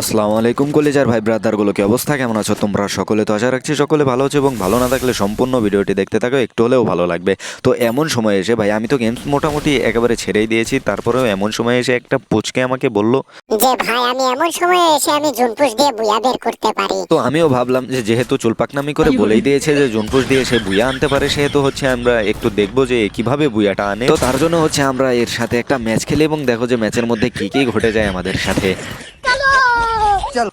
আসসালামু আলাইকুম কলেজার ভাই ব্রাদারগুলো কি অবস্থা? কেমন আছো তোমরা? সকলে তো আশা রাখছি সকলে ভালো আছো এবং ভালো না থাকলে সম্পূর্ণ ভিডিওটি দেখতে থাকো একটু হলেও ভালো লাগবে। তো এমন সময় এসে ভাই আমি তো গেমস মোটামুটি একেবারে ছেড়েই দিয়েছি তারপরেও এমন সময় এসে একটা পুচকে আমাকে বলল যে ভাই আমি এমন সময়ে এসে আমি জুনপুশ দিয়ে বুয়া বের করতে পারি। তো আমিও ভাবলাম যে যেহেতু চুলপাকনামি করে বলেই দিয়েছে যে জুনপুষ দিয়ে সে বুয়া আনতে পারে সেহেতু হচ্ছে আমরা একটু দেখব যে কীভাবে বুয়াটা আনে। তো তার জন্য হচ্ছে আমরা এর সাথে একটা ম্যাচ খেলি এবং দেখো যে ম্যাচের মধ্যে কি কি ঘটে যায় আমাদের সাথে।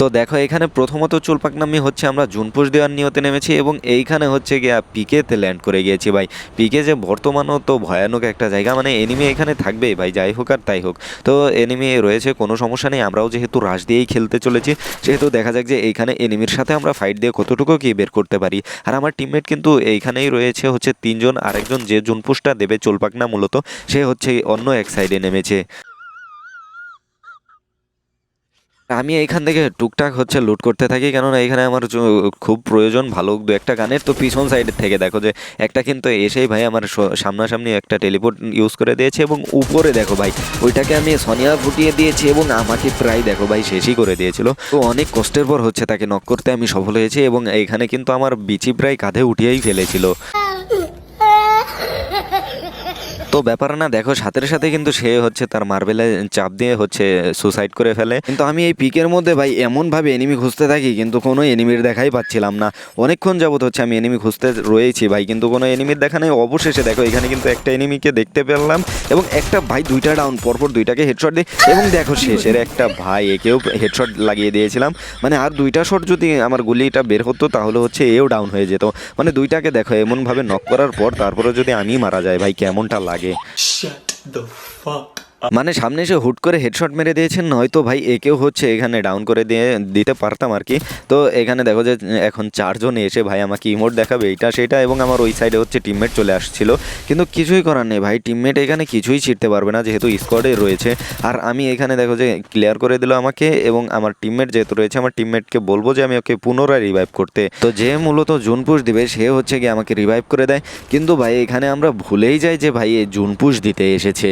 তো দেখো, এখানে প্রথমত চুলপাকনামি হচ্ছে আমরা জুনপুষ দেওয়ার নিয়তে নেমেছি এবং এইখানে হচ্ছে গিয়া পিকেতে ল্যান্ড করে গিয়েছি ভাই। পিকে যে বর্তমানও তো ভয়ানক একটা জায়গা মানে এনিমি এখানে থাকবে ভাই, যাই হোক আর তাই হোক। তো এনিমি রয়েছে, কোনো সমস্যা নেই, আমরাও যেহেতু রাশ দিয়েই খেলতে চলেছি, সেহেতু দেখা যাক যে এইখানে এনিমির সাথে আমরা ফাইট দিয়ে কতটুকু কি বের করতে পারি। আর আমার টিমমেট কিন্তু এইখানেই রয়েছে, হচ্ছে তিনজন, আরেকজন যে জুনপুষটা দেবে চুলপাকনা মূলত, সে হচ্ছে অন্য এক সাইডে নেমেছে। আমি এইখান থেকে টুকটাক হচ্ছে লুট করতে থাকি, কেননা এখানে আমার খুব প্রয়োজন ভালো দু একটা গানের তো পিছন সাইডের থেকে দেখো যে, একটা কিন্তু এসেই ভাই আমার সামনাসামনি একটা টেলিপোর্ট ইউজ করে দিয়েছে এবং উপরে দেখো ভাই, ওইটাকে আমি সনিয়া ফুটিয়ে দিয়েছি এবং আমাকে প্রায় দেখো ভাই শেষই করে দিয়েছিল। তো অনেক কষ্টের পর হচ্ছে তাকে নক করতে আমি সফল হয়েছি এবং এইখানে কিন্তু আমার বিচি প্রায় কাঁধে উঠিয়েই ফেলেছিল। তো ব্যাপার না, দেখো সাথে সাথে কিন্তু সে হচ্ছে তার মার্বেলে চাপ দিয়ে হচ্ছে সুসাইড করে ফেলে। কিন্তু আমি এই পিকের মধ্যে ভাই এমন ভাবে এনিমি খুঁজতে থাকি, কিন্তু কোনো এনিমির দেখাই পাচ্ছিলাম না। অনেকক্ষণ যাবত হচ্ছে আমি এনিমি খুঁজতে রয়েছি ভাই, কিন্তু কোনো এনিমির দেখা নেই। অবশেষে দেখো, এখানে কিন্তু একটা এনিমিকে দেখতে পেলাম এবং একটা ভাই দুইটা ডাউন পরপর দুইটাকে হেডশট দিই এবং দেখো, শেষের একটা ভাই, একেও হেডশট লাগিয়ে দিয়েছিলাম। মানে আর দুইটা শট যদি আমার গুলিটা বের হতো, তাহলে হচ্ছে এও ডাউন হয়ে যেত। মানে দুইটাকে দেখো, এমনভাবে নক করার পর তারপরে যদি আমি মারা যাই ভাই, কেমনটা লাগে? Shut the fuck মানে সামনে এসে হুট করে হেডশট মেরে দিয়েছেন, নয়তো ভাই একেও হচ্ছে এখানে ডাউন করে দিয়ে দিতে পারতাম আর কি। তো এখানে দেখো যে এখন চারজন এসে ভাই আমাকে ইমোট দেখাবে এটা সেটা এবং আমার ওই সাইডে হচ্ছে টিমমেট চলে আসছিল। কিন্তু কিছুই করার নেই ভাই টিমমেট এখানে কিছুই ছিটতে পারবে না যেহেতু স্কোয়াডে রয়েছে। আর আমি এখানে দেখো যে ক্লিয়ার করে দিল আমাকে এবং আমার টিমমেট যেহেতু রয়েছে, আমার টিমমেটকে বলব যে আমি ওকে পুনরায় রিভাইভ করতে। তো যে মূলত জুনপুশ দিবে, সে হচ্ছে গিয়ে আমাকে রিভাইভ করে দেয়। কিন্তু ভাই এখানে আমরা ভুলেই যাই যে ভাই জুনপুশ দিতে এসেছে।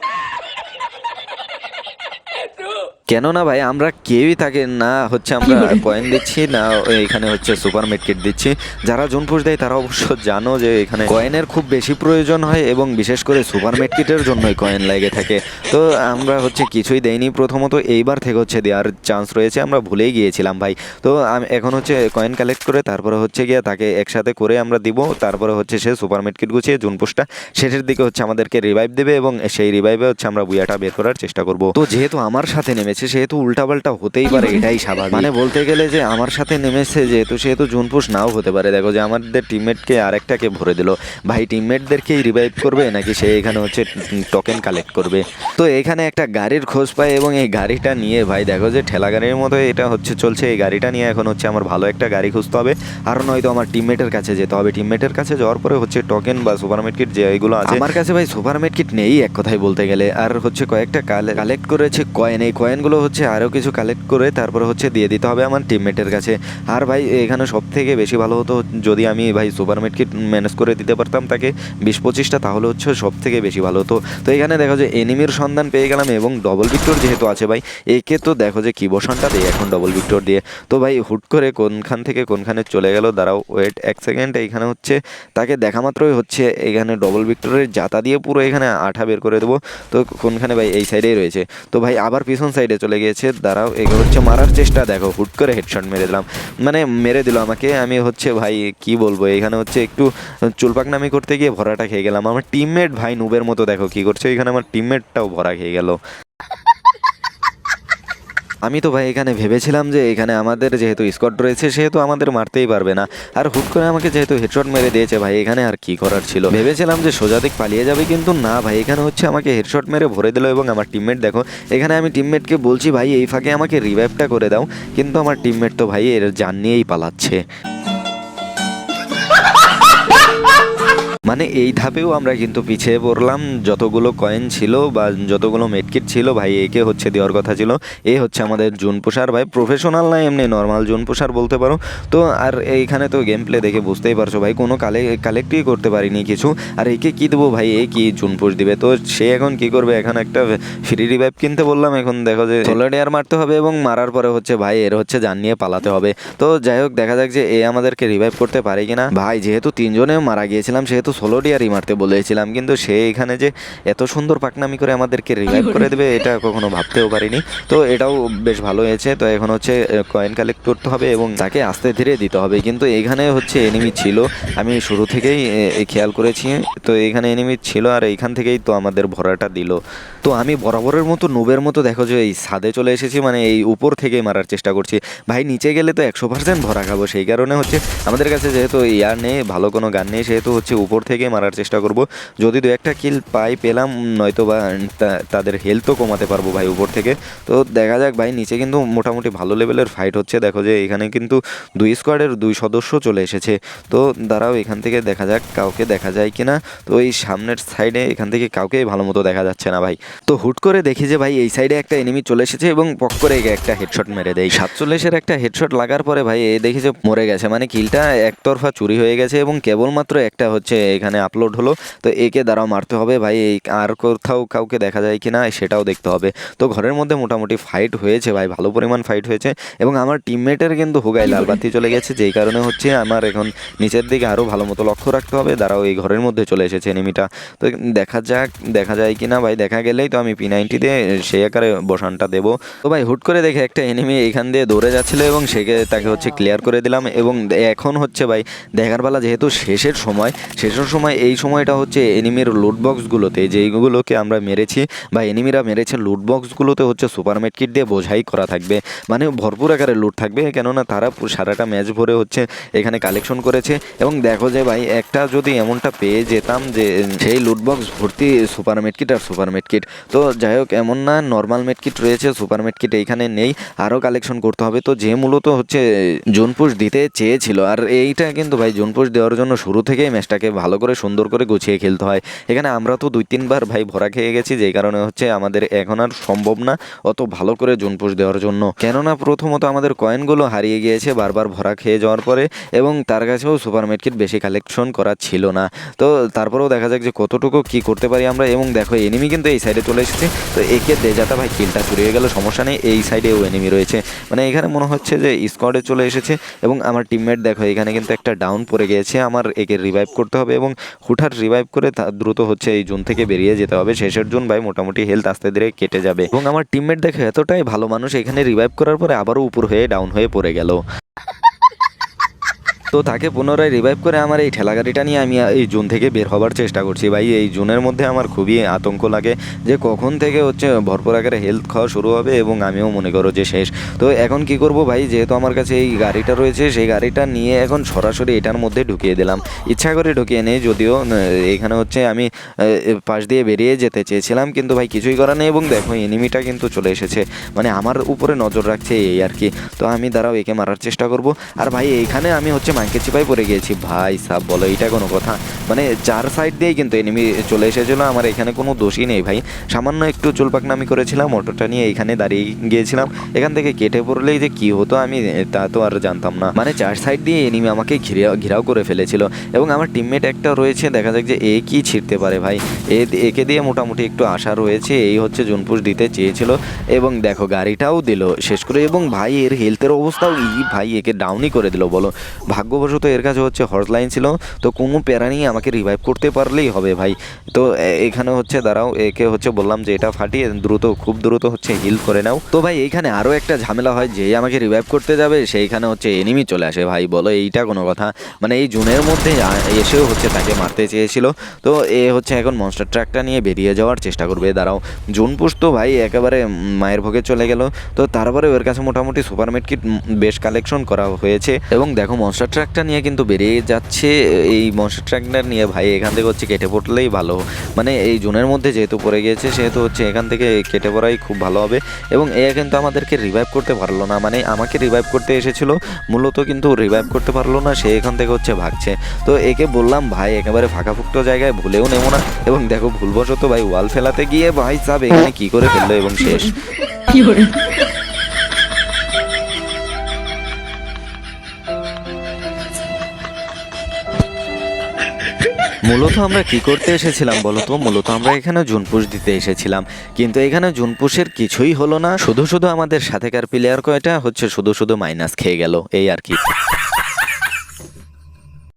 কেননা ভাই আমরা কেউই তাকে না হচ্ছে আমরা কয়েন দিচ্ছি না এখানে হচ্ছে সুপার কিট দিচ্ছি। যারা জুন পুষ দেয় তারা অবশ্য জানো যে এখানে কয়েনের খুব বেশি প্রয়োজন হয় এবং বিশেষ করে সুপার কিটের জন্যই কয়েন লেগে থাকে। তো আমরা হচ্ছে কিছুই দেইনি। প্রথমত এইবার থেকে হচ্ছে দেওয়ার চান্স রয়েছে। আমরা ভুলেই গিয়েছিলাম ভাই। তো আমি এখন হচ্ছে কয়েন কালেক্ট করে তারপরে হচ্ছে গিয়ে তাকে একসাথে করে আমরা দিব। তারপরে হচ্ছে সে সুপার কিট গুছিয়ে জুন পুষটা শেষের দিকে হচ্ছে আমাদেরকে রিভাইভ দেবে এবং সেই রিভাইভে হচ্ছে আমরা বুয়াটা বের করার চেষ্টা করব। তো যেহেতু আমার সাথে নেমেছে সেহেতু উল্টাপাল্টা হতেই পারে এটাই স্বাভাবিক। মানে বলতে গেলে যে আমার সাথে নেমেছে যেহেতু সেহেতু জুনপুষ নাও হতে পারে। দেখো যে আমাদের টিমমেটকে আরেকটাকে ভরে দিল। ভাই টিমমেটদেরকেই রিভাইভ করবে নাকি সে এখানে হচ্ছে টোকেন কালেক্ট করবে? তো এখানে একটা গাড়ির খোঁজ পায় এবং এই গাড়িটা নিয়ে ভাই দেখো যে ঠেলা গাড়ির মতো এটা হচ্ছে চলছে। এই গাড়িটা নিয়ে এখন হচ্ছে আমার ভালো একটা গাড়ি খুঁজতে হবে। আর নয়তো আমার টিমমেটের কাছে যেতে হবে। টিমমেটের কাছে যাওয়ার পরে হচ্ছে টোকেন বা সুপার কিট যে এগুলো আছে আমার কাছে ভাই সুপার কিট নেই এক কথায় বলতে গেলে। আর হচ্ছে কয়েকটা কালেক্ট করেছে কয়েন এই কয়েনগুলো হচ্ছে আরও কিছু কালেক্ট করে তারপর হচ্ছে দিয়ে দিতে হবে আমার টিমমেটের কাছে। আর ভাই, এখানে সব থেকে বেশি ভালো হতো যদি আমি ভাই সুপার কিট ম্যানেজ করে দিতে পারতাম তাকে বিশ পঁচিশটা, তাহলে হচ্ছে সব থেকে বেশি ভালো হতো। তো এখানে দেখো যে এনিমির সন্ধান পেয়ে গেলাম এবং ডবল ভিক্টর যেহেতু আছে ভাই, একে তো দেখো যে কি বসানটা দেয় এখন ডবল ভিক্টর দিয়ে। তো ভাই, হুট করে কোনখান থেকে কোনখানে চলে গেল, দাঁড়াও ওয়েট এক সেকেন্ড এইখানে হচ্ছে তাকে দেখা মাত্রই হচ্ছে এখানে ডবল ভিক্টরের জাতা দিয়ে পুরো এখানে আঠা বের করে দেবো। তো কোনখানে ভাই, এই সাইডেই রয়েছে। তো ভাই, আবার পিছন সাইডে চলে গিয়েছে, দাঁড়াও এগো হচ্ছে, মারার চেষ্টা, দেখো, হুট করে হেডশট মেরে দিলাম। মানে মেরে দিল আমাকে, আমি হচ্ছে, ভাই, কি বলব, এখানে হচ্ছে একটু চুলপাক নামি করতে গিয়ে ভরাটা খেয়ে গেলাম। আমার টিমমেট ভাই, নুবের মতো, দেখো, কি করছে, এখানে আমার টিমমেটটাও ভরা খেয়ে গেল। আমি তো ভাই এখানে ভেবেছিলাম যে এখানে আমাদের যেহেতু স্কট রয়েছে, সেহেতু আমাদের মারতেই পারবে না। আর হুট করে আমাকে যেহেতু হেডশট মেরে দিয়েছে ভাই, এখানে আর কি করার ছিল? ভেবেছিলাম যে সোজা দিক পালিয়ে যাবে, কিন্তু না ভাই, এখানে হচ্ছে আমাকে হেডশট মেরে ভরে দিল এবং আমার টিমমেট দেখো, এখানে আমি টিমমেটকে বলছি, ভাই, এই ফাঁকে আমাকে রিভাইভটা করে দাও। কিন্তু আমার টিমমেট তো ভাই এর জান নিয়েই পালাচ্ছে। মানে এই ধাপেও আমরা কিন্তু পিছিয়ে পড়লাম। যতগুলো কয়েন ছিল বা যতগুলো মেটকিট ছিল, ভাই একে হচ্ছে দেওয়ার কথা ছিল। এ হচ্ছে আমাদের জুন পোষার ভাই প্রফেশনাল না এমনি নর্মাল জুন পোষার বলতে পারো? তো আর এইখানে তো গেম প্লে দেখে বুঝতেই পারছ ভাই, কোনো কালে কালেক্টই করতে পারিনি কিছু। আর একে কী দেবো ভাই? এ কি জুন পোষ দিবে? তো সে এখন কি করবে? এখন একটা ফ্রি রিভাইভ কিনতে বললাম, এখন দেখো যে ষোলো ডেয়ার মারতে হবে এবং মারার পরে হচ্ছে ভাই, এর হচ্ছে জান নিয়ে পালাতে হবে। তো যাই হোক, দেখা যাক যে এ আমাদেরকে রিভাইভ করতে পারে কিনা। ভাই, যেহেতু তিনজনে মারা গিয়েছিলাম, সেহেতু ষোলো ডিয়ারই মারতে বলেছিলাম কিন্তু সে এখানে যে এত সুন্দর পাকনামি করে আমাদেরকে রিভাইভ করে দেবে এটা কখনো ভাবতেও পারিনি। তো এটাও বেশ ভালো হয়েছে তো এখন হচ্ছে কয়েন কালেক্ট করতে হবে এবং তাকে আস্তে ধীরে দিতে হবে। কিন্তু এখানে হচ্ছে এনিমি ছিল আমি শুরু থেকেই খেয়াল করেছি তো এখানে এনিমি ছিল আর এইখান থেকেই তো আমাদের ভরাটা দিল। তো আমি বরাবরের মতো নুবের মতো দেখো যে এই ছাদে চলে এসেছি মানে এই উপর থেকে মারার চেষ্টা করছি। ভাই নিচে গেলে তো একশো পার্সেন্ট ভরা খাব সেই কারণে হচ্ছে আমাদের কাছে যেহেতু ইয়ার নেই ভালো কোনো গান নেই সেহেতু হচ্ছে উপর থেকে মারার চেষ্টা করব। যদি দু একটা কিল পাই পেলাম নয়তো বা তাদের হেলথও কমাতে পারব ভাই উপর থেকে। তো দেখা যাক ভাই, নিচে কিন্তু মোটামুটি ভালো লেভেলের ফাইট হচ্ছে। দেখো যে এখানে কিন্তু দুই স্কোয়াডের দুই সদস্য চলে এসেছে। তো দাঁড়াও, এখান থেকে দেখা যাক কাউকে দেখা যায় কিনা। তো এই সামনের সাইডে এখান থেকে কাউকেই ভালো মতো দেখা যাচ্ছে না ভাই। তো হুট করে দেখি যে ভাই, এই সাইডে একটা এনিমি চলে এসেছে এবং পক করে একে একটা হেডশট মেরে দেয়। সাতচল্লিশের একটা হেডশট লাগার পরে ভাই, এ দেখি যে মরে গেছে। মানে কিলটা একতরফা চুরি হয়ে গেছে এবং কেবলমাত্র একটা হচ্ছে এখানে আপলোড হলো। তো একে দ্বারাও মারতে হবে ভাই, এই আর কোথাও কাউকে দেখা যায় কি না সেটাও দেখতে হবে। তো ঘরের মধ্যে মোটামুটি ফাইট হয়েছে ভাই, ভালো পরিমাণ ফাইট হয়েছে। এবং আমার টিমমেটের কিন্তু হুগাই লাল বাতি চলে গেছে, যেই কারণে হচ্ছে আমার এখন নিচের দিকে আরও ভালো মতো লক্ষ্য রাখতে হবে। দাঁড়াও, এই ঘরের মধ্যে চলে এসেছে এনিমিটা তো দেখা যাক, দেখা যায় কি না ভাই, দেখা গেলেই তো আমি পি নাইনটি দিয়ে সেই আকারে বসানটা দেবো। তো ভাই, হুট করে দেখে একটা এনিমি এখান দিয়ে দৌড়ে যাচ্ছিল এবং সেকে তাকে হচ্ছে ক্লিয়ার করে দিলাম। এবং এখন হচ্ছে ভাই, দেখার বেলা যেহেতু শেষের সময় শেষের সময় এই সময়টা হচ্ছে এনিমির বক্সগুলোতে যেইগুলোকে আমরা মেরেছি বা এনিমিরা মেরেছে বক্সগুলোতে হচ্ছে সুপার কিট দিয়ে বোঝাই করা থাকবে। মানে ভরপুর আকারে লুট থাকবে, কেননা তারা সারাটা ম্যাচ ভরে হচ্ছে এখানে কালেকশন করেছে। এবং দেখো যে ভাই, একটা যদি এমনটা পেয়ে যেতাম যে সেই লুট বক্স ভর্তি সুপার কিট আর সুপার কিট তো যাই হোক, এমন না নর্মাল কিট রয়েছে সুপার কিট এইখানে নেই আরও কালেকশন করতে হবে। তো যে মূলত হচ্ছে জোনপুশ দিতে চেয়েছিল, আর এইটা কিন্তু ভাই জোনপুশ দেওয়ার জন্য শুরু থেকেই ম্যাচটাকে ভালো করে সুন্দর করে গুছিয়ে খেলতে হয়। এখানে আমরা তো দুই তিনবার ভাই ভরা খেয়ে গেছি, যেই কারণে হচ্ছে আমাদের এখন আর সম্ভব না অত ভালো করে জোনপুশ দেওয়ার জন্য। কেননা প্রথমত আমাদের কয়েনগুলো হারিয়ে গিয়েছে বারবার ভরা খেয়ে যাওয়ার পরে এবং তার কাছেও সুপার কিট বেশি কালেকশন করা ছিল না। তো তারপরেও দেখা যাক যে কতটুকু কি করতে পারি আমরা এবং দেখো এনিমি কিন্তু এই সাইডে চলে এসেছে। তো একে দেজাটা ভাই কিলটা চুরি হয়ে গেল, সমস্যা নেই, এই সাইডেও এনিমি রয়েছে। মানে এখানে মনে হচ্ছে যে স্কোয়াডে চলে এসেছে এবং আমার টিমমেট দেখো এখানে কিন্তু একটা ডাউন পড়ে গিয়েছে, আমার একে রিভাইভ করতে হবে এবং হুঠার রিভাইভ করে দ্রুত হচ্ছে এই জুন থেকে বেরিয়ে যেতে হবে। শেষের জোন ভাই মোটামুটি হেলথ আস্তে ধীরে কেটে যাবে। এবং আমার টিমমেট দেখে এতটাই ভালো মানুষ এখানে রিভাইভ করার পরে আবারও উপর হয়ে ডাউন হয়ে পড়ে গেল। তো তাকে পুনরায় রিভাইভ করে আমার এই ঠেলা গাড়িটা নিয়ে আমি এই জোন থেকে বের হবার চেষ্টা করছি। ভাই, এই জোনের মধ্যে আমার খুবই আতঙ্ক লাগে যে কখন থেকে হচ্ছে ভরপুর আকারে হেলথ খাওয়া শুরু হবে এবং আমিও মনে করো যে শেষ। তো এখন কি করব ভাই, যেহেতু আমার কাছে এই গাড়িটা রয়েছে, সেই গাড়িটা নিয়ে এখন সরাসরি এটার মধ্যে ঢুকিয়ে দিলাম। ইচ্ছা করে ঢুকিয়ে নেই, যদিও এখানে হচ্ছে আমি পাশ দিয়ে বেরিয়ে যেতে চেয়েছিলাম, কিন্তু ভাই কিছুই করা নেই এবং দেখো এনিমিটা কিন্তু চলে এসেছে। মানে আমার উপরে নজর রাখছে এই আর কি। তো আমি দাঁড়াও, একে মারার চেষ্টা করব। আর ভাই এইখানে আমি হচ্ছে মাইকে চিপাই পড়ে গিয়েছি। ভাই সাব বলো এটা কোনো কথা? মানে চার সাইড দিয়েই কিন্তু এনিমি চলে এসেছিল, আমার এখানে কোনো দোষই নেই ভাই। সামান্য একটু চুলপাকনামি করেছিলাম, অটোটা নিয়ে এখানে দাঁড়িয়ে গিয়েছিলাম। এখান থেকে কেটে পড়লেই যে কি হতো আমি, তা তো আর জানতাম না। মানে চার সাইড দিয়ে এনিমি আমাকে ঘিরে, ঘিরাও করে ফেলেছিল। এবং আমার টিমমেট একটা রয়েছে, দেখা যাক যে এ কি ছিঁড়তে পারে ভাই। এ, একে দিয়ে মোটামুটি একটু আশা রয়েছে, এই হচ্ছে জুনপুষ দিতে চেয়েছিল। এবং দেখো, গাড়িটাও দিল শেষ করে। এবং ভাই, এর হেলথের অবস্থাও ই, ভাই, একে ডাউনই করে দিল, বলো। ভাগ্যবশত এর কাছে হচ্ছে হর্স লাইন ছিল। তো কোনো প্যারা নিয়ে আমাকে রিভাইভ করতে পারলেই হবে ভাই। তো এখানে হচ্ছে দাঁড়াও, একে হচ্ছে বললাম যে এটা ফাটিয়ে দ্রুত, খুব দ্রুত হচ্ছে হিল করে নাও। তো ভাই এইখানে আরও একটা ঝামেলা হয়, যে আমাকে রিভাইভ করতে যাবে, সেইখানে হচ্ছে এনিমি চলে আসে ভাই, বলো এইটা কোনো কথা। মানে এই জুনের মধ্যে এসেও হচ্ছে তাকে মারতে চেয়েছিল। তো এ হচ্ছে এখন মনস্টার ট্র্যাকটা নিয়ে বেরিয়ে যাওয়ার চেষ্টা করবে, দাঁড়াও। জুন তো ভাই একেবারে মায়ের ভোগে চলে গেল। তো তারপরে ওর কাছে মোটামুটি সুপার কিট বেশ কালেকশন করা হয়েছে। এবং দেখো মনস্টার ট্রাকটা নিয়ে কিন্তু বেরিয়ে যাচ্ছে। এই মনস্টার ট্রাকটা নিয়ে ভাই এখান থেকে হচ্ছে কেটে পড়লেই ভালো। মানে এই জোনের মধ্যে যেহেতু পড়ে গিয়েছে, সেহেতু হচ্ছে এখান থেকে কেটে পড়াই খুব ভালো হবে। এবং এ কিন্তু আমাদেরকে রিভাইভ করতে পারল না। মানে আমাকে রিভাইভ করতে এসেছিল, মূলত কিন্তু রিভাইভ করতে পারল না, সে এখান থেকে হচ্ছে ভাগছে। তো একে বললাম, ভাই, একেবারে ফাঁকা ফাঁকাফুক্ত জায়গায় ভুলেও নেব না। এবং দেখো ভুলবশত ভাই ওয়াল ফেলাতে গিয়ে ভাই চাপ এখানে কি করে ফেলল এবং শেষ। মূলত আমরা কি করতে এসেছিলাম বলতো? মূলত আমরা এখানে জুনপুশ দিতে এসেছিলাম। কিন্তু এখানে জুনপুশের কিছুই হলো না। শুধু শুধু আমাদের সাথেকার প্লেয়ার কয়টা? হচ্ছে শুধু শুধু মাইনাস খেয়ে গেল। এই আর কি।